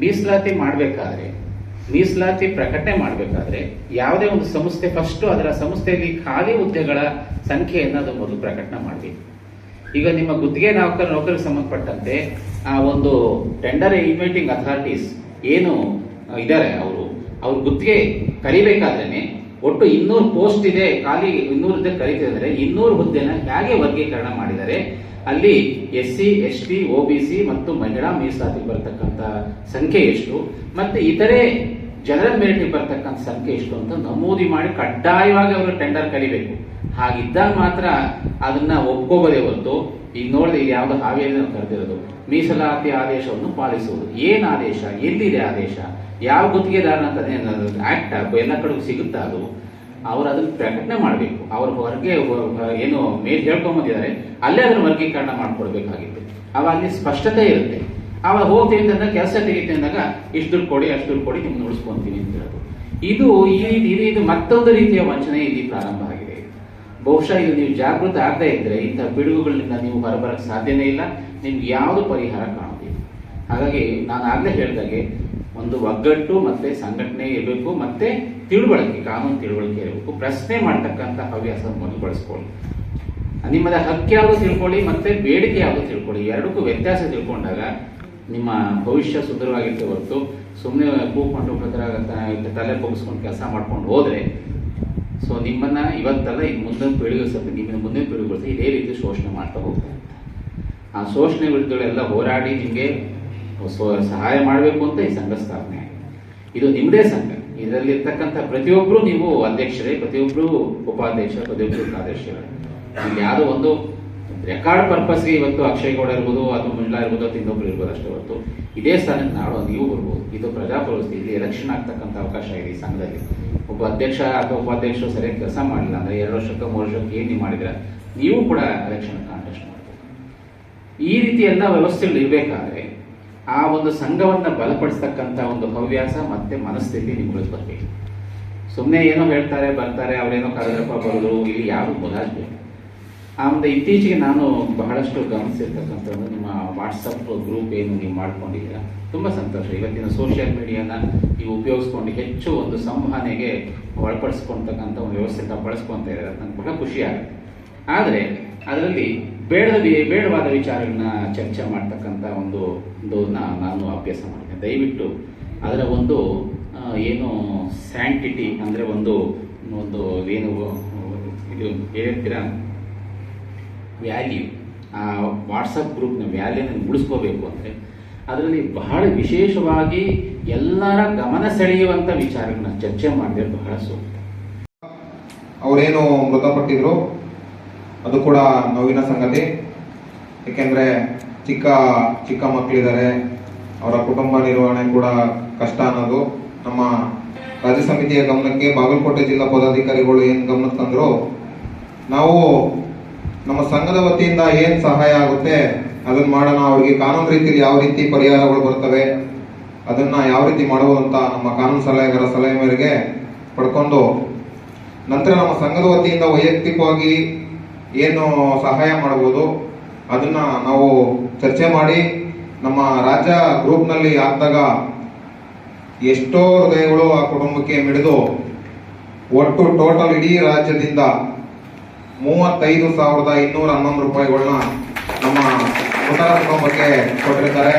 ಮೀಸಲಾತಿ ಮಾಡಬೇಕಾದ್ರೆ, ಮೀಸಲಾತಿ ಪ್ರಕಟಣೆ ಮಾಡಬೇಕಾದ್ರೆ ಯಾವುದೇ ಒಂದು ಸಂಸ್ಥೆ ಫಸ್ಟ್ ಅದರ ಸಂಸ್ಥೆಯಲ್ಲಿ ಖಾಲಿ ಹುದ್ದೆಗಳ ಸಂಖ್ಯೆಯನ್ನು ಅದು ಮೊದಲು ಪ್ರಕಟಣೆ ಮಾಡಬೇಕು. ಈಗ ನಿಮ್ಮ ಗುತ್ತಿಗೆ ನೌಕರ, ನೌಕರಿಗೆ ಸಂಬಂಧಪಟ್ಟಂತೆ, ಆ ಒಂದು ಟೆಂಡರ್ ಇಮೇಟಿಂಗ್ ಅಥಾರಿಟೀಸ್ ಏನು ಇದ್ದಾರೆ ಅವರು. ಅವ್ರ ಗುತ್ತಿಗೆ ಕರಿಬೇಕಾದ್ರೆ ಒಟ್ಟು ಇನ್ನೂರು ಪೋಸ್ಟ್ ಇದೆ, ಖಾಲಿ ಇನ್ನೂರು ಹುದ್ದೆ ಕರೀತಿದ್ದಾರೆ ಇನ್ನೂರು ಹುದ್ದೆನ ಹೇಗೆ ವರ್ಗೀಕರಣ ಮಾಡಿದ್ದಾರೆ? ಅಲ್ಲಿ S C S T O B C ಮತ್ತು ಮಹಿಳಾ ಮೀಸಲಾತಿ ಬರತಕ್ಕಂತ ಸಂಖ್ಯೆ ಎಷ್ಟು? ಮತ್ತೆ ಇತರೆ ಜನರಲ್ ಮೆರಿಟ್ ಬರ್ತಕ್ಕಂಥ ಸಂಖ್ಯೆ ಎಷ್ಟು ಅಂತ ನಮೂದಿ ಮಾಡಿ ಕಡ್ಡಾಯವಾಗಿ ಅವರು ಟೆಂಡರ್ ಕಲಿಬೇಕು. ಹಾಗಿದ್ದಾಗ ಮಾತ್ರ ಅದನ್ನ ಒಪ್ಕೋಬೋದೇ ಹೊರತು, ಈಗ ನೋಡಿದ್ರೆ ಇದು ಯಾವ್ದು ಹಾವೇರಿ ಕರೆದಿರೋದು, ಮೀಸಲಾತಿ ಆದೇಶವನ್ನು ಪಾಲಿಸುವುದು. ಏನ್ ಆದೇಶ? ಎಲ್ಲಿದೆ ಆದೇಶ? ಯಾವ ಗುತ್ತಿಗೆದಾರ ಅಂತ ಆಕ್ಟ್ ಎಲ್ಲ ಕಡೆಗೂ ಸಿಗುತ್ತಾ ಅದು? ಅವ್ರು ಅದನ್ನ ಪ್ರಕಟಣೆ ಮಾಡಬೇಕು. ಅವ್ರ ಹೊರಗೆ ಏನು ಮೇಲ್ ಹೇಳ್ಕೊಂಬಂದಿದ್ದಾರೆ, ಅಲ್ಲೇ ಅದನ್ನ ವರ್ಗೀಕರಣ ಮಾಡ್ಕೊಡ್ಬೇಕಾಗಿತ್ತು. ಅವಾಗ ಸ್ಪಷ್ಟತೆ ಇರುತ್ತೆ. ಅವಾಗ ಹೋಗ್ತೀವಿ ಅಂತಂದಾಗ ಕೆಲಸ ತೆಗಿತೆ ಅಂದಾಗ, ಇಷ್ಟು ಕೊಡಿ, ಅಷ್ಟು ಕೊಡಿ, ನಿಮ್ಗೆ ಉಳಿಸ್ಕೊಂತೀನಿ ಅಂತ ಹೇಳೋದು. ಇದು ಈ ರೀತಿ, ಇದು- ಇದು ಮತ್ತೊಂದು ರೀತಿಯ ವಂಚನೆ ಇಲ್ಲಿ ಪ್ರಾರಂಭ ಆಗಿದೆ. ಬಹುಶಃ ಇದು ನೀವು ಜಾಗೃತ ಆಗದೇ ಇದ್ರೆ ಇಂಥ ಪಿಡುಗುಗಳಿಂದ ನೀವು ಹೊರಬರಕ್ಕೆ ಸಾಧ್ಯನೇ ಇಲ್ಲ. ನಿಮ್ಗೆ ಯಾವುದು ಪರಿಹಾರ ಕಾಣೋದಿಲ್ಲ ಹಾಗಾಗಿ ನಾನು ಆಗ್ಲೇ ಹೇಳಿದಾಗೆ ಒಂದು ಒಗ್ಗಟ್ಟು ಮತ್ತೆ ಸಂಘಟನೆ ಇರಬೇಕು, ಮತ್ತೆ ತಿಳುವಳಿಕೆ, ಕಾನೂನು ತಿಳುವಳಿಕೆ ಇರಬೇಕು. ಪ್ರಶ್ನೆ ಮಾಡ್ತಕ್ಕಂಥ ಹವ್ಯಾಸ ಮೊದಲು ಬಳಸ್ಕೊಳ್ಳಿ. ನಿಮ್ಮದ ಹಕ್ಕು ಯಾವುದು ತಿಳ್ಕೊಳ್ಳಿ, ಮತ್ತೆ ಬೇಡಿಕೆ ಯಾವುದು ತಿಳ್ಕೊಳ್ಳಿ. ಎರಡಕ್ಕೂ ವ್ಯತ್ಯಾಸ ತಿಳ್ಕೊಂಡಾಗ ನಿಮ್ಮ ಭವಿಷ್ಯ ಸುಂದರವಾಗಿರುತ್ತೆ ಹೊರತು. ಸುಮ್ಮನೆ ಕೂಕೊಂಡು ತಲೆ ಬಗ್ಸ್ಕೊಂಡು ಕೆಲಸ ಮಾಡ್ಕೊಂಡು ಹೋದ್ರೆ, ಸೊ ನಿಮ್ಮನ್ನ ಇವತ್ತಲ್ಲ ಈಗ ಮುಂದಿನ ಪೀಳಿಗೆ ಸ್ವಲ್ಪ ನಿಮ್ಮ ಮುಂದಿನ ಪೀಳಿಗೆ ಇದೇ ರೀತಿ ಶೋಷಣೆ ಮಾಡ್ತಾ ಹೋಗ್ತಾರೆ ಆ ಶೋಷಣೆ ವಿರುದ್ಧಗಳೆಲ್ಲ ಹೋರಾಡಿ ನಿಮಗೆ ಸಹಾಯ ಮಾಡಬೇಕು ಅಂತ ಈ ಸಂಘ ಸ್ಥಾಪನೆ ಇದು ನಿಮ್ಮದೇ ಸಂಘ. ಇದರಲ್ಲಿ ಇರ್ತಕ್ಕಂಥ ಪ್ರತಿಯೊಬ್ಬರು ನೀವು ಅಧ್ಯಕ್ಷರೇ ಪ್ರತಿಯೊಬ್ಬರು ಉಪಾಧ್ಯಕ್ಷ ಪ್ರತಿಯೊಬ್ಬರು ಕಾರ್ಯದರ್ಶಿಗಳು ಇಲ್ಲಿ ಯಾವುದೋ ಒಂದು ರೆಕಾರ್ಡ್ ಪರ್ಪಸ್ಗೆ ಇವತ್ತು ಅಕ್ಷಯ್ ಗೌಡ ಇರ್ಬೋದು ಅಥವಾ ಮಂಜುಳಾ ಇರ್ಬೋದು ಅಥವಾ ಇನ್ನೊಬ್ರು ಇರ್ಬೋದು ಅಷ್ಟೇ ಹೊರತು ಇದೇ ಸ್ಥಾನಕ್ಕೆ ನಾಡೋ, ನೀವು ಬರ್ಬೋದು. ಇದು ಪ್ರಜಾಪ್ರವೃತ್ತಿ ಇಲ್ಲಿ ಎಲೆಕ್ಷನ್ ಆಗ್ತಕ್ಕಂಥ ಅವಕಾಶ ಇದೆ ಈ ಸಂಘದಲ್ಲಿ. ಒಬ್ಬ ಅಧ್ಯಕ್ಷ ಅಥವಾ ಉಪಾಧ್ಯಕ್ಷರು ಸರಿಯಾಗಿ ಕೆಲಸ ಮಾಡಿಲ್ಲ ಅಂದರೆ ಎರಡು ವರ್ಷಕ್ಕೆ, ಮೂರು ವರ್ಷಕ್ಕೆ ಏನು ಮಾಡಿದ್ರೆ ನೀವು ಕೂಡ ಎಲೆಕ್ಷನ್ ಕಾಂಟೆಸ್ಟ್ ಮಾಡ್ಬೋದು. ಈ ರೀತಿ ಎಲ್ಲ ವ್ಯವಸ್ಥೆಗಳು ಇರಬೇಕಾದ್ರೆ ಆ ಒಂದು ಸಂಘವನ್ನು ಬಲಪಡಿಸ್ತಕ್ಕಂಥ ಒಂದು ಹವ್ಯಾಸ ಮತ್ತೆ ಮನಸ್ಥಿತಿ ನಿಮ್ಗಳಿಗೆ ಬರಬೇಕು. ಸುಮ್ಮನೆ ಏನೋ ಹೇಳ್ತಾರೆ, ಬರ್ತಾರೆ, ಅವರೇನೋ ಕರೆದ್ರಪ್ಪ ಬರೋದು, ಇಲ್ಲಿ ಯಾರು ಮೊದಲಾಗಬೇಕು ಆ ಒಂದು ಇತ್ತೀಚೆಗೆ ನಾನು ಬಹಳಷ್ಟು ಗಮನಿಸಿರ್ತಕ್ಕಂಥದ್ದು ನಿಮ್ಮ ವಾಟ್ಸಪ್ ಗ್ರೂಪ್ ಏನು ನೀವು ಮಾಡ್ಕೊಂಡಿದ್ದೀರಾ, ತುಂಬ ಸಂತೋಷ. ಇವತ್ತಿನ ಸೋಷಿಯಲ್ ಮೀಡಿಯಾನ ನೀವು ಉಪಯೋಗಿಸ್ಕೊಂಡು ಹೆಚ್ಚು ಒಂದು ಸಂವಹನೆಗೆ ಒಳಪಡಿಸ್ಕೊಳ್ತಕ್ಕಂಥ ಒಂದು ವ್ಯವಸ್ಥೆ ಬಳಸ್ಕೊತಾ ಇದ್ದಾರೆ ನಂಗೆ ಬಹಳ ಖುಷಿ ಆಗುತ್ತೆ. ಆದರೆ, ಅದರಲ್ಲಿ ಬೇಡದ ಬೇಡವಾದ ವಿಚಾರಗಳನ್ನ ಚರ್ಚೆ ಮಾಡ್ತಕ್ಕಂಥ ಒಂದು ಒಂದು ನಾನು ಅಭ್ಯಾಸ ಮಾಡಿದೆ ದಯವಿಟ್ಟು ಅದರ ಒಂದು ಏನು ಸ್ಯಾಂಟಿಟಿ ಅಂದರೆ ಒಂದು ಒಂದು ಏನು, ಇದು ಹೇಳ್ತೀರಾ? ವ್ಯಾಲ್ಯೂ ಆ ವಾಟ್ಸಪ್ ಗ್ರೂಪ್ನ ವ್ಯಾಲ್ಯೂನ ಉಳಿಸ್ಕೋಬೇಕು ಅಂದರೆ ಅದರಲ್ಲಿ ಬಹಳ ವಿಶೇಷವಾಗಿ ಎಲ್ಲರ ಗಮನ ಸೆಳೆಯುವಂಥ ವಿಚಾರಗಳನ್ನ ಚರ್ಚೆ ಮಾಡಿದ್ರೆ ಬಹಳ ಸೂಕ್ತ. ಅವರೇನು ಮೃತಪಟ್ಟಿದ್ರು? ಅದು ಕೂಡ ನೋವಿನ ಸಂಗತಿ. ಏಕೆಂದರೆ ಚಿಕ್ಕ ಚಿಕ್ಕ ಮಕ್ಕಳಿದ್ದಾರೆ. ಅವರ ಕುಟುಂಬ ನಿರ್ವಹಣೆ ಕೂಡ ಕಷ್ಟ ಅನ್ನೋದು. ನಮ್ಮ ರಾಜ್ಯ ಸಮಿತಿಯ ಗಮನಕ್ಕೆ ಬಾಗಲಕೋಟೆ ಜಿಲ್ಲಾ ಪದಾಧಿಕಾರಿಗಳು ಏನು ಗಮನ ತಂದ್ರು? ನಾವು ನಮ್ಮ ಸಂಘದ ವತಿಯಿಂದ ಏನು ಸಹಾಯ ಆಗುತ್ತೆ ಅದನ್ನ ಮಾಡೋಣ. ಅವರಿಗೆ ಕಾನೂನು ರೀತಿಯಲ್ಲಿ ಯಾವ ರೀತಿ ಪರಿಹಾರಗಳು ಬರ್ತವೆ, ಅದನ್ನ ಯಾವ ರೀತಿ ಮಾಡುವ ಅಂತ ನಮ್ಮ ಕಾನೂನು ಸಲಹೆಗಾರ ಸಲಹೆ ಮೇರೆಗೆ ಪಡ್ಕೊಂಡು, ನಂತರ ನಮ್ಮ ಸಂಘದ ವತಿಯಿಂದ ವೈಯಕ್ತಿಕವಾಗಿ ಏನು ಸಹಾಯ ಮಾಡಬಹುದು, ಅದನ್ನ ನಾವು ಚರ್ಚೆ ಮಾಡಿ, ನಮ್ಮ ರಾಜ್ಯ ಗ್ರೂಪ್ನಲ್ಲಿ ಆದಾಗ ಎಷ್ಟೋ ಹೃದಯಗಳು ಆ ಕುಟುಂಬಕ್ಕೆ ಮಿಡಿದು, ಒಟ್ಟು ಟೋಟಲ್ ಇಡೀ ರಾಜ್ಯದಿಂದ ಮೂವತ್ತೈದು ಸಾವಿರದ ಇನ್ನೂರ ಹನ್ನೊಂದು ರೂಪಾಯಿಗಳನ್ನ ನಮ್ಮ ಪುಟರ ಕುಟುಂಬಕ್ಕೆ ಕೊಟ್ಟಿರ್ತಾರೆ.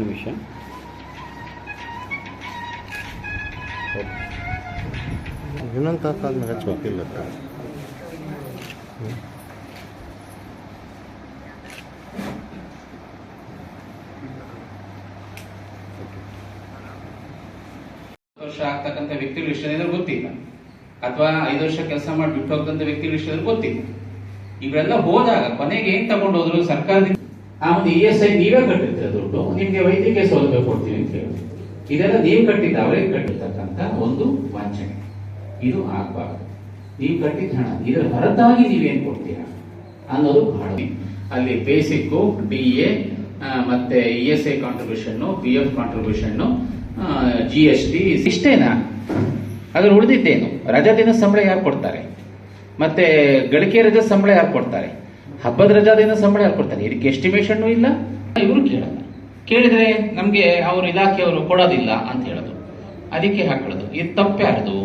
ನಿಮಿಷ. ಇನ್ನೊಂದು ತಾಸು ಆದ್ಮೇಲೆ ಹಚ್ಬೇಕಿಲ್ಲ ವರ್ಷ ಆಗ್ತಕ್ಕಂಥ ವ್ಯಕ್ತಿಗಳ ವಿಷಯದಲ್ಲಿ ಗೊತ್ತಿಲ್ಲ. ಅಥವಾ ಐದು ವರ್ಷ ಕೆಲಸ ಮಾಡಿ ಬಿಟ್ಟು ಹೋಗ್ತಂತ ವ್ಯಕ್ತಿಗಳ ವಿಷಯದಲ್ಲಿ ಗೊತ್ತಿಲ್ಲ. ಇವರೆಲ್ಲ ಹೋದಾಗ ಕೊನೆಗೆ ಏನ್ ತಗೊಂಡು ಹೋದ್ರು ಸರ್ಕಾರದಿಂದ. ಆ ಒಂದು ಇ ಎಸ್ ಐ ನೀವೇ ಕಟ್ಟಿರ್ತೀರ ದುಡ್ಡು. ನಿಮ್ಗೆ ವೈದ್ಯಕೀಯ ಸೌಲಭ್ಯ ಕೊಡ್ತೀವಿ ಅಂತ ಹೇಳಿ. ಇದೆಲ್ಲ ನೀವು ಕಟ್ಟಿದ್ದ ಅವರಿಗೆ ಕಟ್ಟಿರ್ತಕ್ಕಂಥ ಒಂದು ವಂಚನೆ. ಇದು ಆಗ್ಬಾರ್ದು. ನೀವು ಕಟ್ಟಿದ ಹಣ, ಇದರ ಹೊರತಾಗಿ ನೀವೇನು ಕೊಡ್ತೀರಾ ಅನ್ನೋದು ಬಹಳ ಅಲ್ಲಿ ಬೇಸಿಕ್ ಡಿ ಎ ಮತ್ತೆ E S I contribution P F contribution G S T ಇಷ್ಟೇನಾ? ಅದ್ರ ಉಳಿದಿದ್ದೇನು? ರಜಾ ದಿನ ಸಂಬಳ ಯಾರು ಕೊಡ್ತಾರೆ? ಮತ್ತೆ ಗಳಿಕೆ ರಜಾ ಸಂಬಳ ಯಾರು ಕೊಡ್ತಾರೆ? ಹಬ್ಬದ ರಜಾದಿಂದ ಸಂಬಳ ಯಾರು ಕೊಡ್ತಾರೆ? ಇದಕ್ಕೆ ಎಸ್ಟಿಮೇಷನ್ ಇಲ್ಲ? ಇವರು ಕೇಳಲ್ಲ. ಕೇಳಿದ್ರೆ ನಮ್ಗೆ ಅವ್ರ ಇಲಾಖೆಯವರು ಕೊಡೋದಿಲ್ಲ ಅಂತ ಹೇಳೋದು. ಅದಕ್ಕೆ ಹಾಕೊಳ್ಳೋದು ಇದು ತಪ್ಪ್ಯಾರದು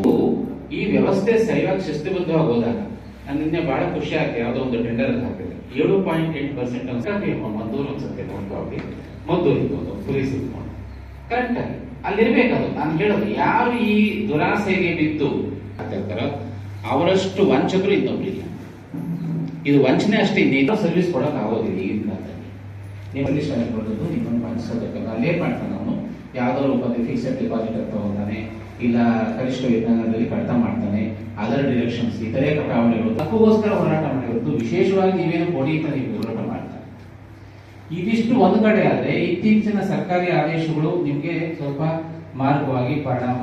ಈ ವ್ಯವಸ್ಥೆ ಸರಿಯಾಗಿ ಶಿಸ್ತುಬದ್ಧವಾಗಿ ಹೋದಾಗ ನಾನು ನಿನ್ನೆ ಬಹಳ ಖುಷಿ ಆಗ್ತದೆ ಯಾವುದೋ ಒಂದು ಟೆಂಡರ್ ಅಲ್ಲಿ ಹಾಕಿದೆ ಏಳು ಪಾಯಿಂಟ್ ಎಂಟು ಪರ್ಸೆಂಟ್ ಮದ್ದೂರು ಅನ್ಸುತ್ತೆ ನೋಡ್ಕೊಳ್ಳಿ ಮದ್ದೂರು ಇರ್ಬೋದು ಪೊಲೀಸ್ ಇರ್ಬೋದು ಕರೆಕ್ಟ್ ಆಗಿ. ಅಲ್ಲಿರ್ಬೇಕದು ನಾನು ಹೇಳೋದು, ಯಾರು ಈ ದುರಾಸೆಗೆ ಬಿದ್ದು ಹೇಳ್ತಾರೋ, ಅವರಷ್ಟು ವಂಚಕರು ಇನ್ನೊಬ್ರಿಲ್ಲ ಇದು ವಂಚನೆ ಅಷ್ಟೇ ಇನ್ನೇನೋ. ಸರ್ವಿಸ್ ಕೊಡೋಕೆ ಆಗೋದಿಲ್ಲ ಈಗಿನ ಕಾಲದಲ್ಲಿ ನೀವು ಬರೋದು ನಿಮ್ಮನ್ನು ವಂಚಿಸೋದಕ್ಕಲ್ಲ ಅಲ್ಲೇ ಮಾಡ್ತಾನೆ ಅವನು ಯಾವ್ದೋ ರೂಪದಲ್ಲಿ ಫಿಕ್ಸೆಡ್ ಡಿಪಾಸಿಟ್ ಅಂತ ತಗೊಂತಾನೆ, ಇಲ್ಲ ಕನಿಷ್ಠ ವೇತನದಲ್ಲಿ ಕಡಿತ ಮಾಡ್ತಾನೆ ಅದರ ಡಿರೆಕ್ಷನ್ಸ್ ಇತರೆ ಕಟಾವಣೆಗಳು ತಕ್ಕೋಸ್ಕರ ಹೋರಾಟ ಮಾಡಿರೋದು, ವಿಶೇಷವಾಗಿ ನೀವೇನು ಕೊಡಿ ಅಂತ ನೀವು ಹೋರಾಟ ಮಾಡ್ತಾರೆ ಇದಿಷ್ಟು ಒಂದು ಕಡೆ ಆದರೆ, ಇತ್ತೀಚಿನ ಸರ್ಕಾರಿ ಆದೇಶಗಳು ನಿಮಗೆ ಸ್ವಲ್ಪ ಮಾರ್ಗವಾಗಿ ಪರಿಣಾಮ